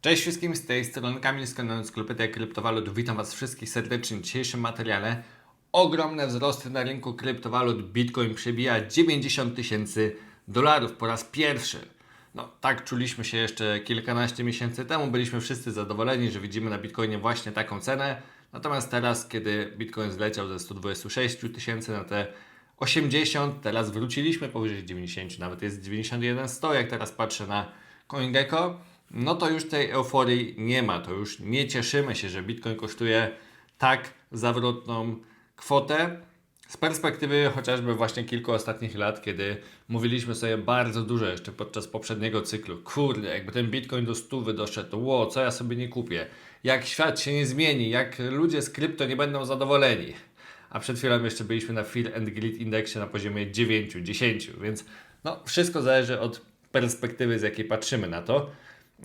Cześć wszystkim, z tej strony Kamil z kanału Sklepety Kryptowalut. Witam Was wszystkich serdecznie w dzisiejszym materiale. Ogromne wzrosty na rynku kryptowalut. Bitcoin przebija 90 tysięcy dolarów po raz pierwszy. No, tak czuliśmy się jeszcze kilkanaście miesięcy temu. Byliśmy wszyscy zadowoleni, że widzimy na Bitcoinie właśnie taką cenę. Natomiast teraz, kiedy Bitcoin zleciał ze 126 tysięcy na te 80, teraz wróciliśmy powyżej 90, nawet jest 91 100, jak teraz patrzę na CoinGecko, no to już tej euforii nie ma, to już nie cieszymy się, że Bitcoin kosztuje tak zawrotną kwotę. Z perspektywy chociażby właśnie kilku ostatnich lat, kiedy mówiliśmy sobie bardzo dużo jeszcze podczas poprzedniego cyklu, kurde, jakby ten Bitcoin do stówy doszedł, ło, co ja sobie nie kupię, jak świat się nie zmieni, jak ludzie z krypto nie będą zadowoleni a przed chwilą jeszcze byliśmy na Fear and Greed indeksie na poziomie 9, 10, więc no, wszystko zależy od perspektywy, z jakiej patrzymy na to.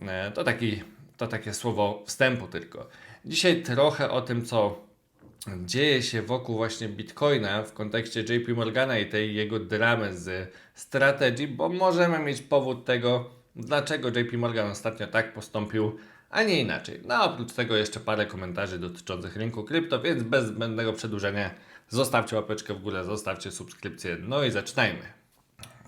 E, To, taki, to takie słowo wstępu tylko. Dzisiaj trochę o tym, co dzieje się wokół właśnie Bitcoina w kontekście JP Morgana i tej jego dramy z strategii, bo możemy mieć powód tego, dlaczego JP Morgan ostatnio tak postąpił, a nie inaczej. No oprócz tego jeszcze parę komentarzy dotyczących rynku krypto, więc bez zbędnego przedłużenia zostawcie łapeczkę w górę, zostawcie subskrypcję, no i zaczynajmy.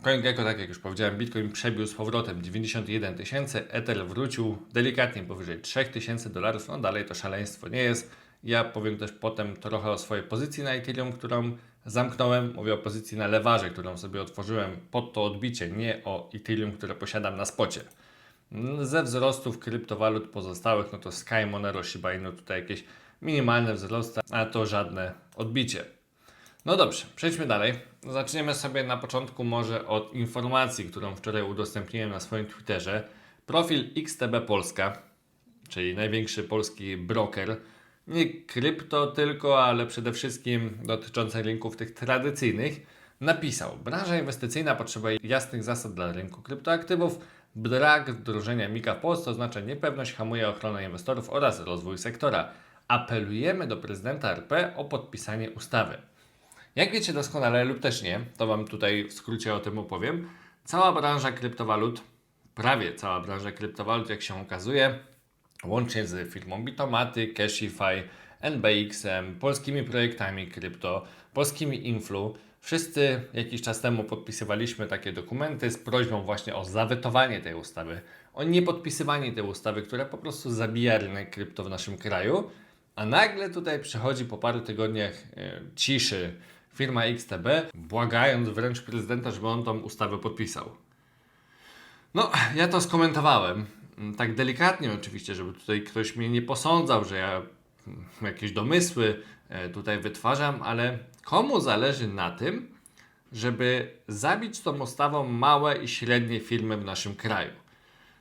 CoinGecko, tak jak już powiedziałem, Bitcoin przebił z powrotem 91 tysięcy, Ether wrócił delikatnie powyżej 3 tysięcy dolarów, no dalej to szaleństwo nie jest. Ja powiem też potem trochę o swojej pozycji na Ethereum, którą zamknąłem. Mówię o pozycji na lewarze, którą sobie otworzyłem pod to odbicie, nie o Ethereum, które posiadam na spocie. Ze wzrostów kryptowalut pozostałych, no to Sky, Monero, Shiba Inu tutaj jakieś minimalne wzrosty, a to żadne odbicie. No dobrze, przejdźmy dalej. Zaczniemy sobie na początku może od informacji, którą wczoraj udostępniłem na swoim Twitterze. Profil XTB Polska, czyli największy polski broker, nie krypto tylko, ale przede wszystkim dotyczący rynków tych tradycyjnych, napisał: Branża inwestycyjna potrzebuje jasnych zasad dla rynku kryptoaktywów. Brak wdrożenia MIKA w Polsce oznacza niepewność, hamuje ochronę inwestorów oraz rozwój sektora. Apelujemy do prezydenta RP o podpisanie ustawy. Jak wiecie doskonale, lub też nie, to Wam tutaj w skrócie o tym opowiem. Cała branża kryptowalut, prawie cała branża kryptowalut, jak się okazuje, łącznie z firmą Bitomaty, Cashify, NBX-em, polskimi projektami krypto, polskimi Influ, wszyscy jakiś czas temu podpisywaliśmy takie dokumenty z prośbą właśnie o zawetowanie tej ustawy, o niepodpisywanie tej ustawy, która po prostu zabija rynek krypto w naszym kraju. A nagle tutaj przychodzi po paru tygodniach e, ciszy firma XTB, błagając wręcz prezydenta, żeby on tą ustawę podpisał. No, ja to skomentowałem. Tak delikatnie oczywiście, żeby tutaj ktoś mnie nie posądzał, że ja mm, jakieś domysły e, tutaj wytwarzam, ale komu zależy na tym, żeby zabić tą ustawą małe i średnie firmy w naszym kraju?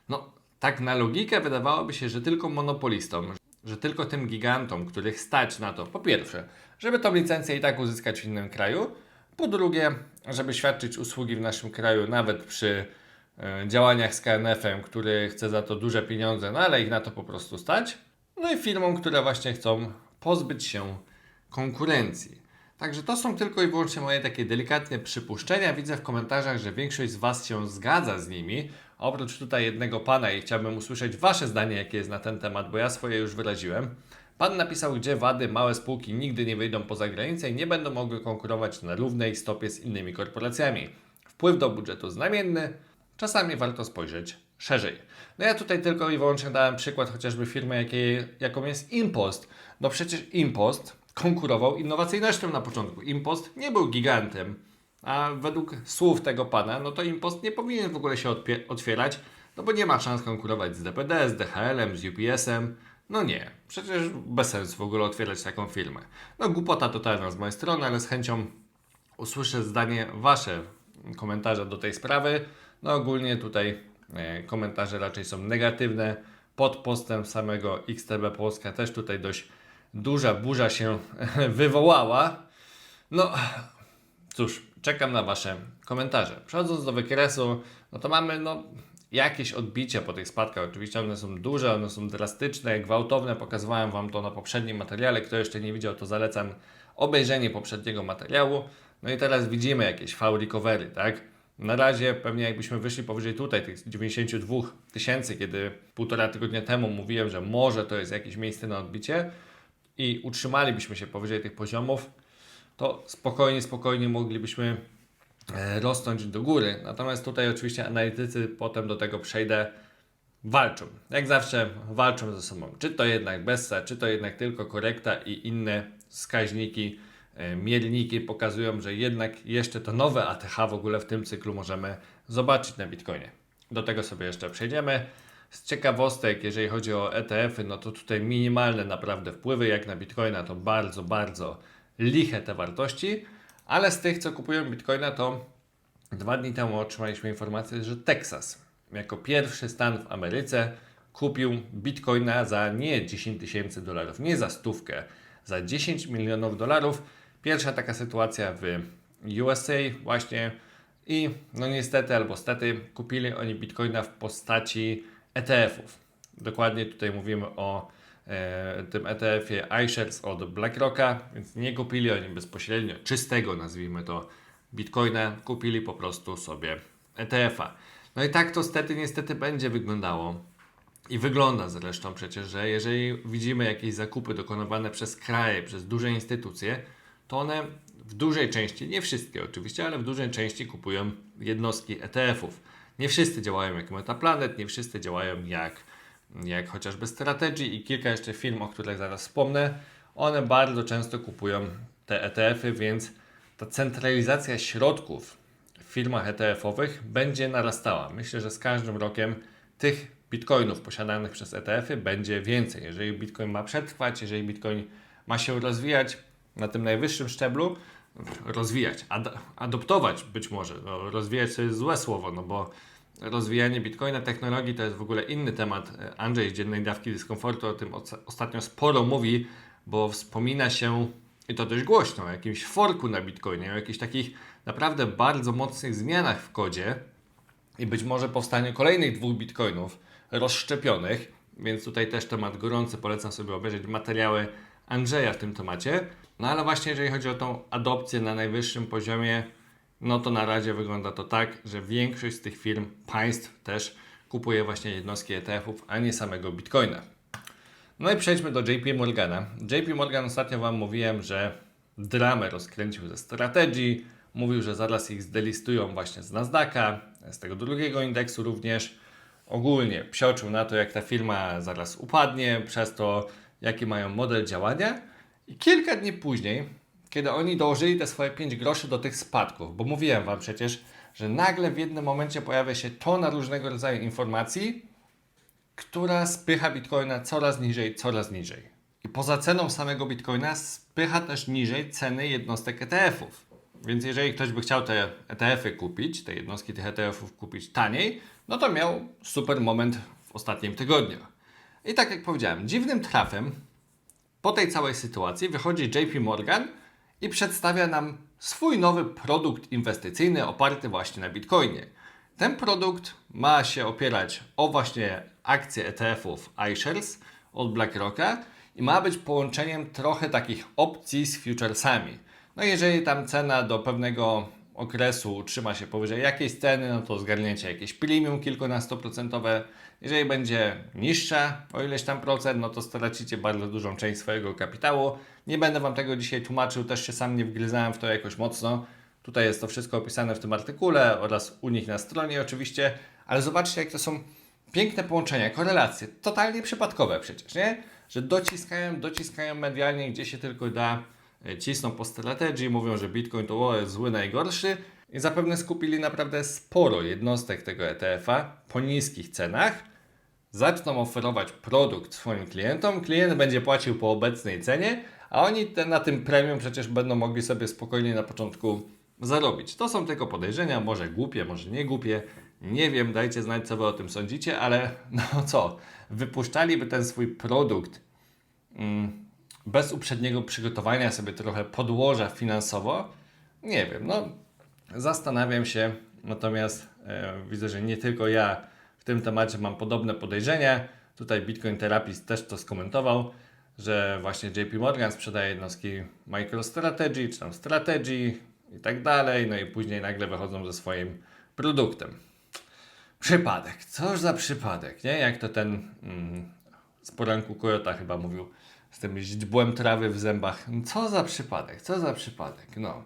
No, tak na logikę wydawałoby się, że tylko monopolistom, że tylko tym gigantom, których stać na to, po pierwsze, żeby tą licencję i tak uzyskać w innym kraju, po drugie, żeby świadczyć usługi w naszym kraju, nawet przy e, działaniach z KNF-em, który chce za to duże pieniądze, no ale ich na to po prostu stać. No i firmom, które właśnie chcą pozbyć się konkurencji. Także to są tylko i wyłącznie moje takie delikatne przypuszczenia. Widzę w komentarzach, że większość z Was się zgadza z nimi. Oprócz tutaj jednego pana i chciałbym usłyszeć Wasze zdanie, jakie jest na ten temat, bo ja swoje już wyraziłem. Pan napisał, gdzie wady małe spółki nigdy nie wyjdą poza granicę i nie będą mogły konkurować na równej stopie z innymi korporacjami. Wpływ do budżetu znamienny, czasami warto spojrzeć szerzej. No ja tutaj tylko i wyłącznie dałem przykład chociażby firmy, jakiej, jaką jest Impost. No przecież Impost konkurował innowacyjnością na początku. Impost nie był gigantem, a według słów tego pana, no to Impost nie powinien w ogóle się otwierać, no bo nie ma szans konkurować z DPD, z DHL-em, z UPS-em. No nie, przecież bez sensu w ogóle otwierać taką firmę. No głupota totalna z mojej strony, ale z chęcią usłyszę zdanie Wasze, komentarze do tej sprawy. No ogólnie tutaj e, komentarze raczej są negatywne. Pod postem samego XTB Polska też tutaj dość duża burza się wywołała. No cóż, czekam na Wasze komentarze. Przechodząc do wykresu, no to mamy no, jakieś odbicia po tych spadkach. Oczywiście one są duże, one są drastyczne, gwałtowne. Pokazywałem Wam to na poprzednim materiale. Kto jeszcze nie widział, to zalecam obejrzenie poprzedniego materiału. No i teraz widzimy jakieś V recovery, tak? Na razie pewnie jakbyśmy wyszli powyżej tutaj, tych 92 tysięcy, kiedy półtora tygodnia temu mówiłem, że może to jest jakieś miejsce na odbicie i utrzymalibyśmy się powyżej tych poziomów, to spokojnie, spokojnie moglibyśmy e, rosnąć do góry. Natomiast tutaj oczywiście analitycy, potem do tego przejdę, walczą. Jak zawsze walczą ze sobą. Czy to jednak Bessa, czy to jednak tylko korekta i inne wskaźniki, e, mierniki pokazują, że jednak jeszcze to nowe ATH w ogóle w tym cyklu możemy zobaczyć na Bitcoinie. Do tego sobie jeszcze przejdziemy. Z ciekawostek, jeżeli chodzi o ETF-y, no to tutaj minimalne naprawdę wpływy, jak na Bitcoina, to bardzo, bardzo liche te wartości, ale z tych, co kupują Bitcoina, to dwa dni temu otrzymaliśmy informację, że Teksas jako pierwszy stan w Ameryce kupił bitcoina za nie 10 tysięcy dolarów, nie za stówkę, za 10 milionów dolarów. Pierwsza taka sytuacja w USA właśnie i no niestety albo stety kupili oni bitcoina w postaci ETF-ów. Dokładnie tutaj mówimy o tym ETF-ie iShares od BlackRocka, więc nie kupili oni bezpośrednio czystego, nazwijmy to, bitcoina, kupili po prostu sobie ETF-a. No i tak to stety niestety będzie wyglądało. I wygląda zresztą przecież, że jeżeli widzimy jakieś zakupy dokonywane przez kraje, przez duże instytucje, to one w dużej części, nie wszystkie oczywiście, ale w dużej części kupują jednostki ETF-ów. Nie wszyscy działają jak Metaplanet, nie wszyscy działają jak, jak chociażby Strategy i kilka jeszcze firm, o których zaraz wspomnę. One bardzo często kupują te ETF-y, więc ta centralizacja środków w firmach ETF-owych będzie narastała. Myślę, że z każdym rokiem tych bitcoinów posiadanych przez ETF-y będzie więcej. Jeżeli bitcoin ma przetrwać, jeżeli bitcoin ma się rozwijać na tym najwyższym szczeblu, rozwijać, ad adoptować być może. No, rozwijać to jest złe słowo, no bo rozwijanie bitcoina, technologii to jest w ogóle inny temat. Andrzej z dziennej dawki dyskomfortu o tym ostatnio sporo mówi, bo wspomina się i to dość głośno, o jakimś forku na Bitcoinie, o jakichś takich naprawdę bardzo mocnych zmianach w kodzie i być może powstanie kolejnych dwóch Bitcoinów rozszczepionych, więc tutaj też temat gorący, polecam sobie obejrzeć materiały Andrzeja w tym temacie. No ale właśnie jeżeli chodzi o tą adopcję na najwyższym poziomie, no to na razie wygląda to tak, że większość z tych firm, państw też kupuje właśnie jednostki ETF-ów, a nie samego Bitcoina. No i przejdźmy do JP Morgana. JP Morgan ostatnio Wam mówiłem, że dramę rozkręcił ze strategii. Mówił, że zaraz ich zdelistują właśnie z Nasdaqa, z tego drugiego indeksu również. Ogólnie psioczył na to, jak ta firma zaraz upadnie, przez to, jaki mają model działania. I kilka dni później, kiedy oni dołożyli te swoje 5 groszy do tych spadków, bo mówiłem Wam przecież, że nagle w jednym momencie pojawia się tona różnego rodzaju informacji, która spycha bitcoina coraz niżej, coraz niżej. I poza ceną samego bitcoina spycha też niżej ceny jednostek ETF-ów. Więc jeżeli ktoś by chciał te ETF-y kupić, te jednostki tych ETF-ów kupić taniej, no to miał super moment w ostatnim tygodniu. I tak jak powiedziałem, dziwnym trafem po tej całej sytuacji wychodzi JP Morgan i przedstawia nam swój nowy produkt inwestycyjny oparty właśnie na Bitcoinie. Ten produkt ma się opierać o właśnie akcje ETF-ów iShares od BlackRocka i ma być połączeniem trochę takich opcji z futuresami. No jeżeli tam cena do pewnego okresu utrzyma się powyżej jakiejś ceny, no to zgarniecie jakieś premium kilkunastoprocentowe. Jeżeli będzie niższa o ileś tam procent, no to stracicie bardzo dużą część swojego kapitału. Nie będę Wam tego dzisiaj tłumaczył, też się sam nie wgryzałem w to jakoś mocno. Tutaj jest to wszystko opisane w tym artykule oraz u nich na stronie oczywiście, ale zobaczcie jak to są piękne połączenia, korelacje, totalnie przypadkowe przecież, nie? Że dociskają, dociskają medialnie, gdzie się tylko da, e, cisną po strategii, mówią, że Bitcoin to o, jest zły, najgorszy i zapewne skupili naprawdę sporo jednostek tego ETF-a po niskich cenach, zaczną oferować produkt swoim klientom, klient będzie płacił po obecnej cenie, a oni te, na tym premium przecież będą mogli sobie spokojnie na początku zarobić. To są tylko podejrzenia, może głupie, może nie głupie, nie wiem, dajcie znać, co wy o tym sądzicie, ale no co, wypuszczaliby ten swój produkt mm, bez uprzedniego przygotowania sobie trochę podłoża finansowo? Nie wiem, no zastanawiam się, natomiast e, widzę, że nie tylko ja w tym temacie mam podobne podejrzenia. Tutaj Bitcoin Therapist też to skomentował, że właśnie JP Morgan sprzedaje jednostki MicroStrategy, czy tam Strategy i tak dalej, no i później nagle wychodzą ze swoim produktem. Przypadek. Coż za przypadek, nie? Jak to ten mm, z poranku Kojota chyba mówił z tym źdźbłem trawy w zębach. Co za przypadek, co za przypadek, no.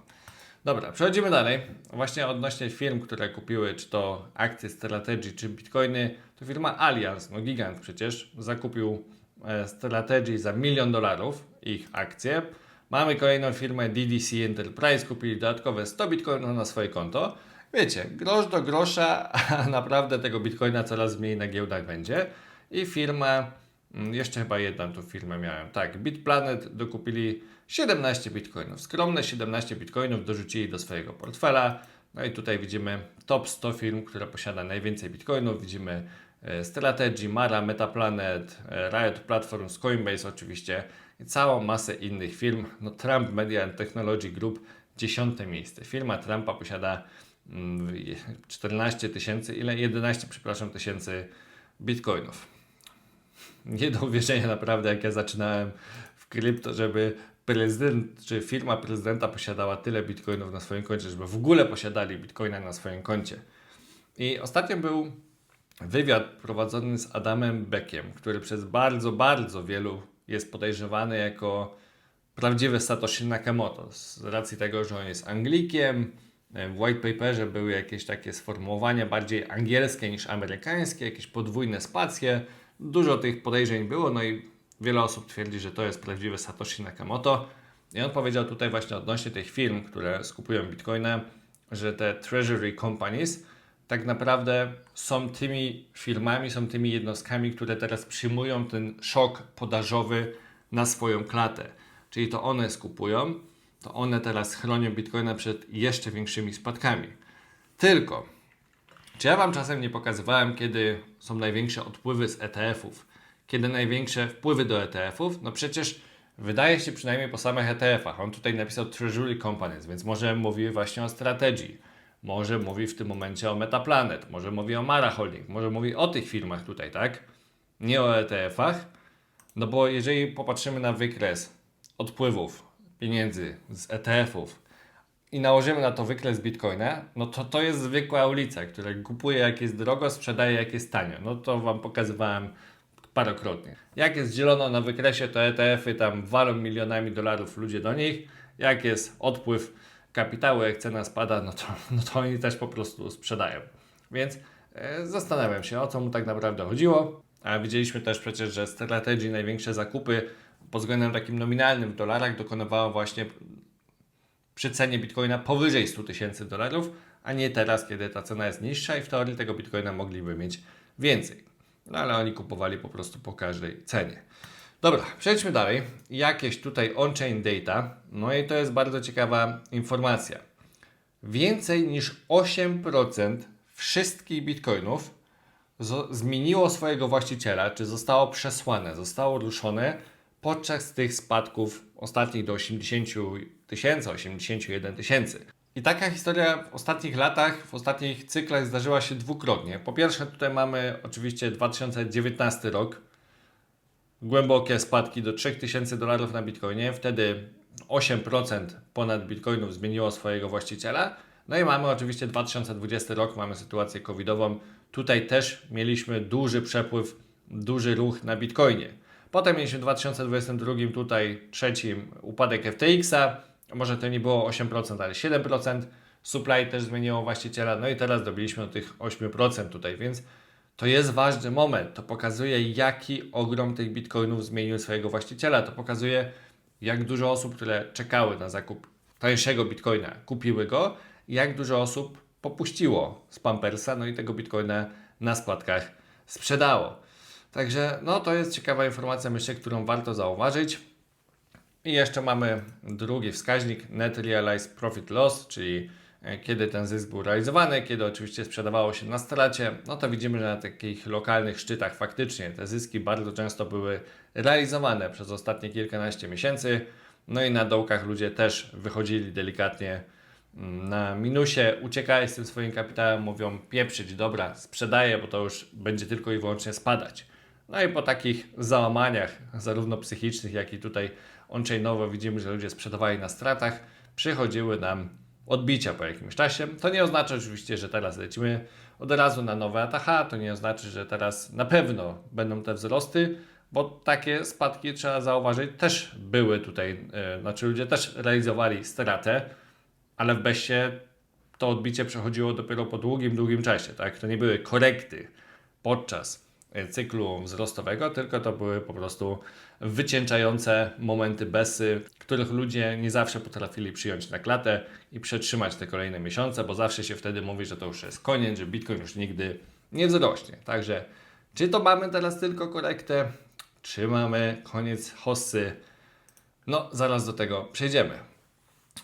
Dobra, przechodzimy dalej. Właśnie odnośnie firm, które kupiły, czy to akcje Strategy, czy bitcoiny, to firma Allianz, no gigant przecież, zakupił e, Strategy za milion dolarów ich akcje. Mamy kolejną firmę DDC Enterprise, kupili dodatkowe 100 bitcoinów na swoje konto. Wiecie, grosz do grosza, a naprawdę tego bitcoina coraz mniej na giełdach będzie. I firma, jeszcze chyba jedną tu firmę miałem, tak, BitPlanet dokupili 17 bitcoinów. Skromne 17 bitcoinów dorzucili do swojego portfela. No i tutaj widzimy top 100 firm, które posiada najwięcej bitcoinów. Widzimy e, Strategy, Mara, Metaplanet, e, Riot Platforms, Coinbase oczywiście i całą masę innych firm. No Trump Media and Technology Group, dziesiąte miejsce. Firma Trumpa posiada mm, 14 tysięcy, ile? 11, przepraszam, tysięcy bitcoinów. Nie do uwierzenia naprawdę, jak ja zaczynałem w krypto, żeby prezydent czy firma prezydenta posiadała tyle bitcoinów na swoim koncie, żeby w ogóle posiadali bitcoina na swoim koncie. I ostatnio był wywiad prowadzony z Adamem Beckiem, który przez bardzo, bardzo wielu jest podejrzewany jako prawdziwy Satoshi Nakamoto. Z racji tego, że on jest Anglikiem, w white paperze były jakieś takie sformułowania bardziej angielskie niż amerykańskie, jakieś podwójne spacje. Dużo tych podejrzeń było, no i wiele osób twierdzi, że to jest prawdziwy Satoshi Nakamoto. I on powiedział tutaj właśnie odnośnie tych firm, które skupują bitcoina, że te treasury companies tak naprawdę są tymi firmami, są tymi jednostkami, które teraz przyjmują ten szok podażowy na swoją klatę. Czyli to one skupują, to one teraz chronią bitcoina przed jeszcze większymi spadkami. Tylko, czy ja Wam czasem nie pokazywałem, kiedy są największe odpływy z ETF-ów? Kiedy największe wpływy do ETF-ów? No przecież wydaje się przynajmniej po samych ETF-ach. On tutaj napisał Treasury Companies, więc może mówi właśnie o strategii. Może mówi w tym momencie o Metaplanet, może mówi o Mara Holding, może mówi o tych firmach tutaj, tak? Nie o ETF-ach. No bo jeżeli popatrzymy na wykres odpływów pieniędzy z ETF-ów i nałożymy na to wykres Bitcoina, no to to jest zwykła ulica, która kupuje jak jest drogo, sprzedaje jak jest tanio. No to Wam pokazywałem parokrotnie. Jak jest zielono na wykresie, to ETF-y tam walą milionami dolarów ludzie do nich. Jak jest odpływ kapitału, jak cena spada, no to, no to oni też po prostu sprzedają. Więc e, zastanawiam się, o co mu tak naprawdę chodziło. A widzieliśmy też przecież, że strategii największe zakupy pod względem takim nominalnym w dolarach dokonywała właśnie przy cenie bitcoina powyżej 100 tysięcy dolarów, a nie teraz, kiedy ta cena jest niższa i w teorii tego bitcoina mogliby mieć więcej. No ale oni kupowali po prostu po każdej cenie. Dobra, przejdźmy dalej. Jakieś tutaj on-chain data. No i to jest bardzo ciekawa informacja. Więcej niż 8% wszystkich bitcoinów zmieniło swojego właściciela, czy zostało przesłane, zostało ruszone podczas tych spadków ostatnich do 80 tysięcy, 81 tysięcy. I taka historia w ostatnich latach, w ostatnich cyklach zdarzyła się dwukrotnie. Po pierwsze, tutaj mamy oczywiście 2019 rok, głębokie spadki do 3000 dolarów na bitcoinie. Wtedy 8% ponad bitcoinów zmieniło swojego właściciela. No i mamy oczywiście 2020 rok, mamy sytuację covidową. Tutaj też mieliśmy duży przepływ, duży ruch na bitcoinie. Potem mieliśmy w 2022 tutaj trzecim upadek FTX-a. Może to nie było 8%, ale 7%. Supply też zmieniło właściciela. No i teraz dobiliśmy do tych 8% tutaj, więc to jest ważny moment. To pokazuje, jaki ogrom tych bitcoinów zmienił swojego właściciela. To pokazuje, jak dużo osób, które czekały na zakup tańszego bitcoina, kupiły go, jak dużo osób popuściło z Pampersa, no i tego bitcoina na składkach sprzedało. Także no to jest ciekawa informacja, myślę, którą warto zauważyć. I jeszcze mamy drugi wskaźnik Net Realized Profit Loss, czyli e, kiedy ten zysk był realizowany, kiedy oczywiście sprzedawało się na stracie, no to widzimy, że na takich lokalnych szczytach faktycznie te zyski bardzo często były realizowane przez ostatnie kilkanaście miesięcy. No i na dołkach ludzie też wychodzili delikatnie mm, na minusie, uciekali z tym swoim kapitałem, mówią pieprzyć, dobra, sprzedaję, bo to już będzie tylko i wyłącznie spadać. No i po takich załamaniach, zarówno psychicznych, jak i tutaj on-chainowo widzimy, że ludzie sprzedawali na stratach, przychodziły nam odbicia po jakimś czasie. To nie oznacza oczywiście, że teraz lecimy od razu na nowe ATH, to nie oznacza, że teraz na pewno będą te wzrosty, bo takie spadki trzeba zauważyć też były tutaj, e, znaczy ludzie też realizowali stratę, ale w Beście to odbicie przechodziło dopiero po długim, długim czasie, tak? To nie były korekty podczas e, cyklu wzrostowego, tylko to były po prostu wycieńczające momenty besy, których ludzie nie zawsze potrafili przyjąć na klatę i przetrzymać te kolejne miesiące, bo zawsze się wtedy mówi, że to już jest koniec, że Bitcoin już nigdy nie wzrośnie. Także czy to mamy teraz tylko korektę, czy mamy koniec hossy? No, zaraz do tego przejdziemy.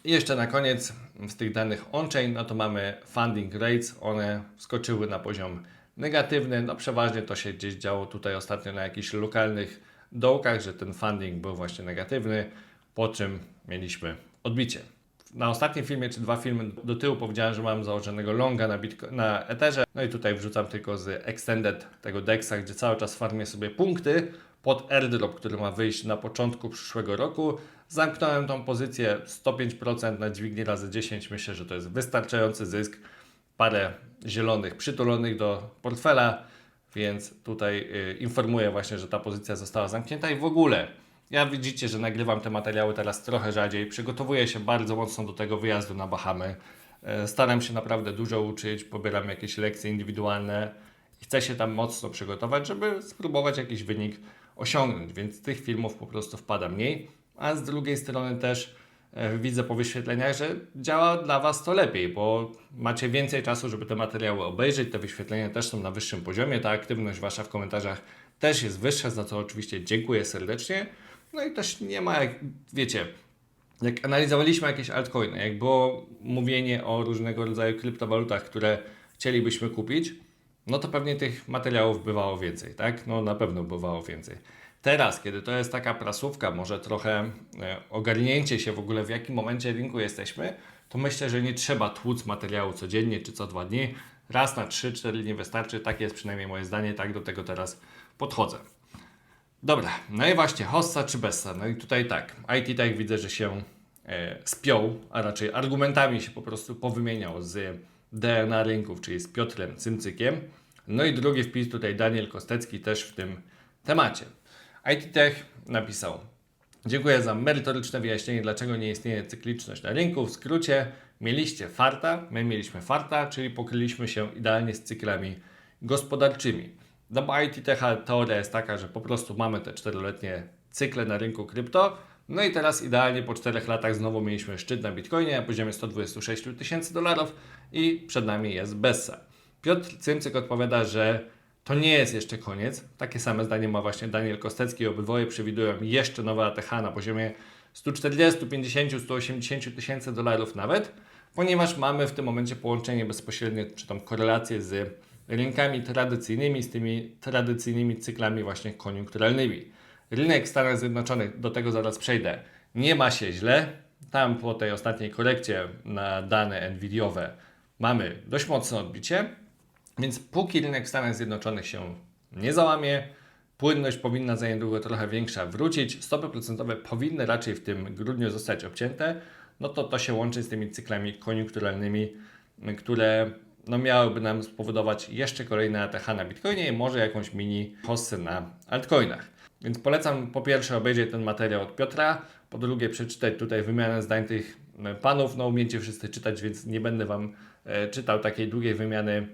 I jeszcze na koniec z tych danych on-chain, no to mamy funding rates, one skoczyły na poziom negatywny, no przeważnie to się gdzieś działo tutaj ostatnio na jakichś lokalnych dołkach, że ten funding był właśnie negatywny, po czym mieliśmy odbicie. Na ostatnim filmie, czy dwa filmy do tyłu powiedziałem, że mam założonego longa na, Bitco- na Etherze, no i tutaj wrzucam tylko z Extended tego DEXa, gdzie cały czas farmię sobie punkty pod airdrop, który ma wyjść na początku przyszłego roku. Zamknąłem tą pozycję 105% na dźwigni razy 10. Myślę, że to jest wystarczający zysk. Parę zielonych przytulonych do portfela, więc tutaj y, informuję właśnie, że ta pozycja została zamknięta i w ogóle ja widzicie, że nagrywam te materiały teraz trochę rzadziej. Przygotowuję się bardzo mocno do tego wyjazdu na Bahamy. E, Staram się naprawdę dużo uczyć, pobieram jakieś lekcje indywidualne i chcę się tam mocno przygotować, żeby spróbować jakiś wynik osiągnąć, więc tych filmów po prostu wpada mniej, a z drugiej strony też widzę po wyświetleniach, że działa dla Was to lepiej, bo macie więcej czasu, żeby te materiały obejrzeć, te wyświetlenia też są na wyższym poziomie, ta aktywność Wasza w komentarzach też jest wyższa, za co oczywiście dziękuję serdecznie. No i też nie ma, jak, wiecie, jak analizowaliśmy jakieś altcoiny, jak było mówienie o różnego rodzaju kryptowalutach, które chcielibyśmy kupić, no to pewnie tych materiałów bywało więcej, tak? No na pewno bywało więcej. Teraz, kiedy to jest taka prasówka, może trochę e, ogarnięcie się w ogóle w jakim momencie rynku jesteśmy, to myślę, że nie trzeba tłuc materiału codziennie czy co dwa dni. Raz na 3-4 dni wystarczy, takie jest przynajmniej moje zdanie, tak do tego teraz podchodzę. Dobra, no i właśnie, hossa czy bessa? No i tutaj tak, IT tak widzę, że się e, spiął, a raczej argumentami się po prostu powymieniał z DNA rynków, czyli z Piotrem Cymcykiem. No i drugi wpis tutaj Daniel Kostecki też w tym temacie. IT Tech napisał Dziękuję za merytoryczne wyjaśnienie, dlaczego nie istnieje cykliczność na rynku. W skrócie, mieliście farta, my mieliśmy farta, czyli pokryliśmy się idealnie z cyklami gospodarczymi. No bo IT Tech teoria jest taka, że po prostu mamy te czteroletnie cykle na rynku krypto, no i teraz idealnie po czterech latach znowu mieliśmy szczyt na Bitcoinie na poziomie 126 tysięcy dolarów i przed nami jest Bessa. Piotr Cymcyk odpowiada, że to nie jest jeszcze koniec. Takie same zdanie ma właśnie Daniel Kostecki. Obydwoje przewidują jeszcze nowe ATH na poziomie 140, 50, 180 tysięcy dolarów nawet, ponieważ mamy w tym momencie połączenie bezpośrednie, czy tam korelację z rynkami tradycyjnymi, z tymi tradycyjnymi cyklami właśnie koniunkturalnymi. Rynek Stanów Zjednoczonych, do tego zaraz przejdę, nie ma się źle. Tam po tej ostatniej korekcie na dane Nvidiowe mamy dość mocne odbicie, więc póki rynek Stanów Zjednoczonych się nie załamie, płynność powinna za niedługo trochę większa wrócić, stopy procentowe powinny raczej w tym grudniu zostać obcięte, no to to się łączy z tymi cyklami koniunkturalnymi, które no miałyby nam spowodować jeszcze kolejne ATH na Bitcoinie i może jakąś mini hossę na altcoinach. Więc polecam po pierwsze obejrzeć ten materiał od Piotra, po drugie przeczytać tutaj wymianę zdań tych panów. No umiecie wszyscy czytać, więc nie będę Wam e, czytał takiej długiej wymiany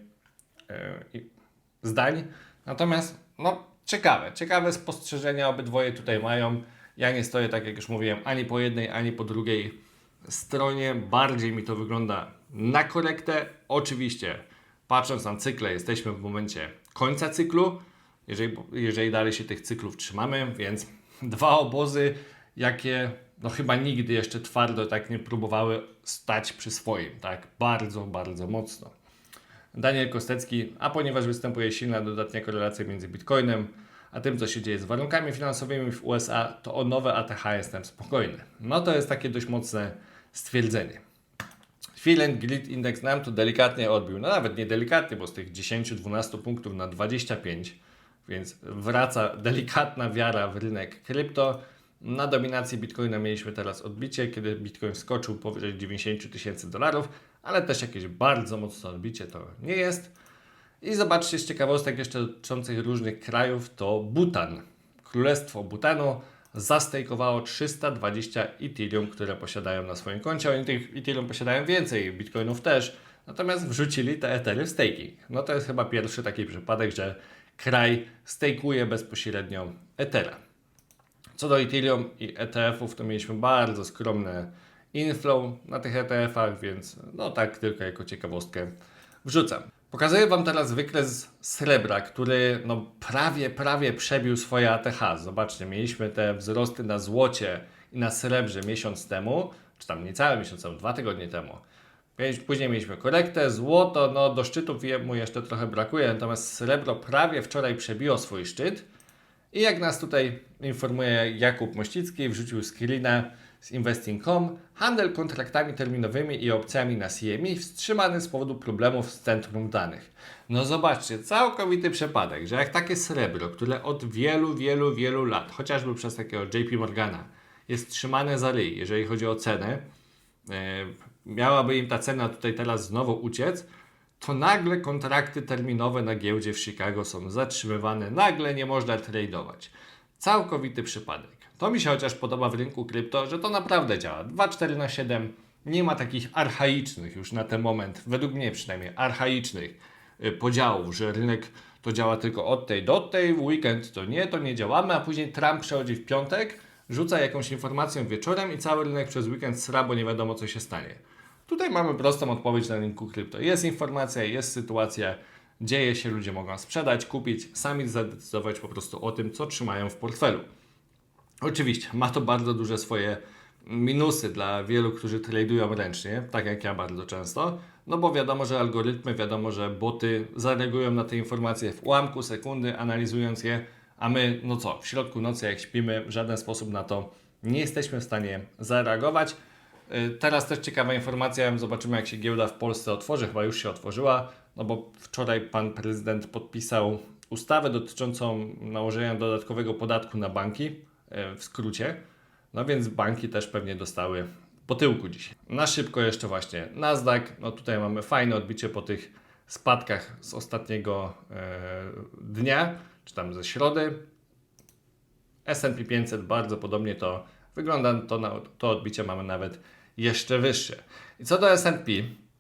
zdań. Natomiast no ciekawe, ciekawe spostrzeżenia obydwoje tutaj mają. Ja nie stoję, tak jak już mówiłem, ani po jednej, ani po drugiej stronie. Bardziej mi to wygląda na korektę. Oczywiście, patrząc na cykle, jesteśmy w momencie końca cyklu, jeżeli, jeżeli dalej się tych cyklów trzymamy, więc dwa obozy, jakie no chyba nigdy jeszcze twardo tak nie próbowały stać przy swoim, tak bardzo, bardzo mocno. Daniel Kostecki, a ponieważ występuje silna dodatnia korelacja między Bitcoinem a tym, co się dzieje z warunkami finansowymi w USA, to o nowe ATH jestem spokojny. No to jest takie dość mocne stwierdzenie. Feel and Grid Index nam tu delikatnie odbił, no nawet nie delikatnie, bo z tych 10-12 punktów na 25, więc wraca delikatna wiara w rynek krypto. Na dominacji Bitcoina mieliśmy teraz odbicie, kiedy Bitcoin skoczył powyżej 90 tysięcy dolarów, ale też jakieś bardzo mocne odbicie to nie jest. I zobaczcie z ciekawostek jeszcze dotyczących różnych krajów, to Butan. Królestwo Butanu zastejkowało 320 Ethereum, które posiadają na swoim koncie. Oni tych Ethereum posiadają więcej, Bitcoinów też, natomiast wrzucili te Ethery w staking. No to jest chyba pierwszy taki przypadek, że kraj stejkuje bezpośrednio Ethera. Co do Ethereum i ETF-ów, to mieliśmy bardzo skromne inflow na tych ETF-ach, więc no tak tylko jako ciekawostkę wrzucam. Pokazuję Wam teraz wykres srebra, który no prawie, prawie przebił swoje ATH. Zobaczcie, mieliśmy te wzrosty na złocie i na srebrze miesiąc temu, czy tam niecały miesiąc temu, dwa tygodnie temu. Później mieliśmy korektę, złoto, no do szczytów mu jeszcze trochę brakuje, natomiast srebro prawie wczoraj przebiło swój szczyt. I jak nas tutaj informuje Jakub Mościcki, wrzucił screena z Investing.com, handel kontraktami terminowymi i opcjami na CME wstrzymany z powodu problemów z centrum danych. No zobaczcie, całkowity przypadek, że jak takie srebro, które od wielu, wielu, wielu lat, chociażby przez takiego JP Morgana, jest trzymane za ryj, jeżeli chodzi o cenę, e, miałaby im ta cena tutaj teraz znowu uciec, to nagle kontrakty terminowe na giełdzie w Chicago są zatrzymywane, nagle nie można tradeować. Całkowity przypadek. To mi się chociaż podoba w rynku krypto, że to naprawdę działa. 2,4 na 7 nie ma takich archaicznych już na ten moment, według mnie przynajmniej, archaicznych y, podziałów, że rynek to działa tylko od tej do tej, w weekend to nie, to nie działamy, a później Trump przechodzi w piątek, rzuca jakąś informację wieczorem i cały rynek przez weekend sra, bo nie wiadomo co się stanie. Tutaj mamy prostą odpowiedź na rynku krypto. Jest informacja, jest sytuacja, dzieje się, ludzie mogą sprzedać, kupić, sami zadecydować po prostu o tym, co trzymają w portfelu. Oczywiście ma to bardzo duże swoje minusy dla wielu, którzy tradują ręcznie, tak jak ja bardzo często, no bo wiadomo, że algorytmy, wiadomo, że boty zareagują na te informacje w ułamku sekundy, analizując je, a my, no co, w środku nocy jak śpimy, w żaden sposób na to nie jesteśmy w stanie zareagować. Y, teraz też ciekawa informacja, zobaczymy jak się giełda w Polsce otworzy, chyba już się otworzyła, no bo wczoraj pan prezydent podpisał ustawę dotyczącą nałożenia dodatkowego podatku na banki, w skrócie, no więc banki też pewnie dostały po tyłku dzisiaj. Na szybko jeszcze właśnie Nasdaq, no tutaj mamy fajne odbicie po tych spadkach z ostatniego e, dnia, czy tam ze środy. S&P 500 bardzo podobnie to wygląda, to, na, to odbicie mamy nawet jeszcze wyższe. I co do S&P,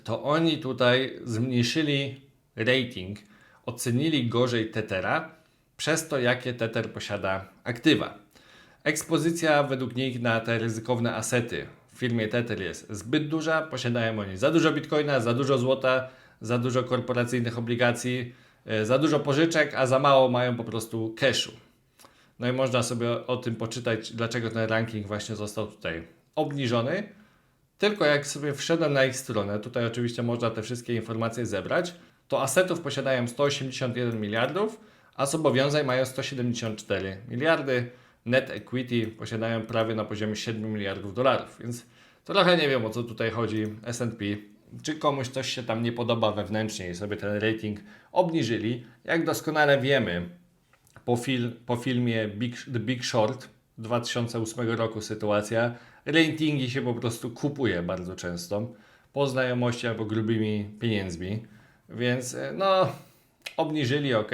to oni tutaj zmniejszyli rating, ocenili gorzej Tetera przez to, jakie Tether posiada aktywa. Ekspozycja według nich na te ryzykowne asety w firmie Tether jest zbyt duża, posiadają oni za dużo bitcoina, za dużo złota, za dużo korporacyjnych obligacji, e, za dużo pożyczek, a za mało mają po prostu cashu. No i można sobie o tym poczytać, dlaczego ten ranking właśnie został tutaj obniżony. Tylko jak sobie wszedłem na ich stronę, tutaj oczywiście można te wszystkie informacje zebrać, to asetów posiadają 181 miliardów, a zobowiązań mają 174 miliardy. Net equity posiadają prawie na poziomie 7 miliardów dolarów, więc trochę nie wiem o co tutaj chodzi S&P. Czy komuś coś się tam nie podoba wewnętrznie i sobie ten rating obniżyli. Jak doskonale wiemy, po, fil, po filmie Big, The Big Short 2008 roku sytuacja, ratingi się po prostu kupuje bardzo często po znajomości albo grubymi pieniędzmi, więc e, no obniżyli ok,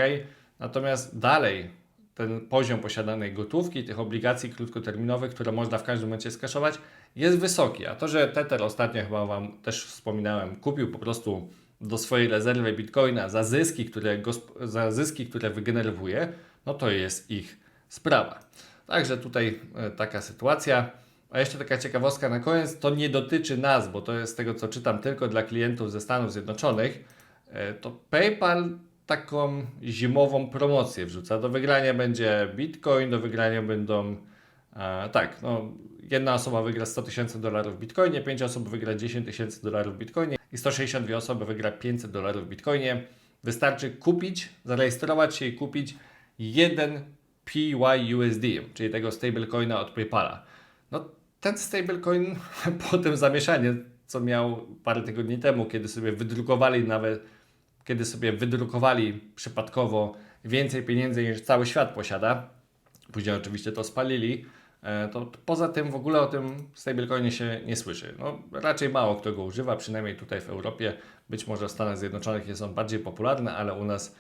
natomiast dalej ten poziom posiadanej gotówki, tych obligacji krótkoterminowych, które można w każdym momencie skaszować, jest wysoki. A to, że Tether ostatnio chyba Wam też wspominałem, kupił po prostu do swojej rezerwy bitcoina za zyski, które, za zyski, które wygenerowuje, no to jest ich sprawa. Także tutaj e, taka sytuacja. A jeszcze taka ciekawostka na koniec, to nie dotyczy nas, bo to jest z tego co czytam tylko dla klientów ze Stanów Zjednoczonych. E, to PayPal taką zimową promocję wrzuca. Do wygrania będzie Bitcoin, do wygrania będą e, tak, no, jedna osoba wygra 100 tysięcy dolarów w Bitcoinie, 5 osób wygra 10 tysięcy dolarów w Bitcoinie i 162 osoby wygra 500 dolarów w Bitcoinie. Wystarczy kupić, zarejestrować się i kupić jeden PYUSD, czyli tego stablecoina od PayPala. No ten stablecoin po tym zamieszaniu, co miał parę tygodni temu, kiedy sobie wydrukowali nawet, kiedy sobie wydrukowali przypadkowo więcej pieniędzy niż cały świat posiada, później oczywiście to spalili, e, to poza tym w ogóle o tym stablecoinie się nie słyszy. No, raczej mało kto go używa, przynajmniej tutaj w Europie. Być może w Stanach Zjednoczonych jest on bardziej popularny, ale u nas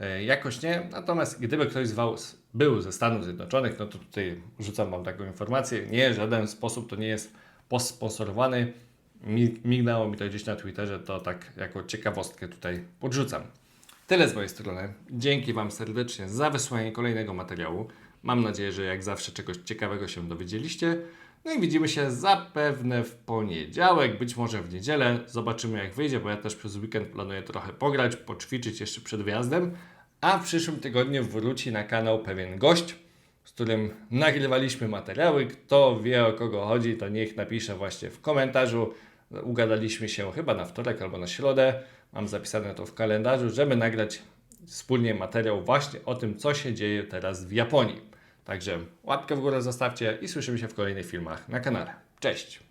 e, jakoś nie. Natomiast gdyby ktoś z Was był ze Stanów Zjednoczonych, no to tutaj rzucam Wam taką informację. Nie, w żaden sposób to nie jest posponsorowany. Mi- Mignęło mi to gdzieś na Twitterze, to tak jako ciekawostkę tutaj podrzucam. Tyle z mojej strony. Dzięki Wam serdecznie za wysłanie kolejnego materiału. Mam nadzieję, że jak zawsze czegoś ciekawego się dowiedzieliście. No i widzimy się zapewne w poniedziałek, być może w niedzielę. Zobaczymy jak wyjdzie, bo ja też przez weekend planuję trochę pograć, poćwiczyć jeszcze przed wyjazdem. A w przyszłym tygodniu wróci na kanał pewien gość, z którym nagrywaliśmy materiały. Kto wie o kogo chodzi, to niech napisze właśnie w komentarzu. Ugadaliśmy się chyba na wtorek albo na środę. Mam zapisane to w kalendarzu, żeby nagrać wspólnie materiał właśnie o tym, co się dzieje teraz w Japonii. Także łapkę w górę zostawcie i słyszymy się w kolejnych filmach na kanale. Cześć!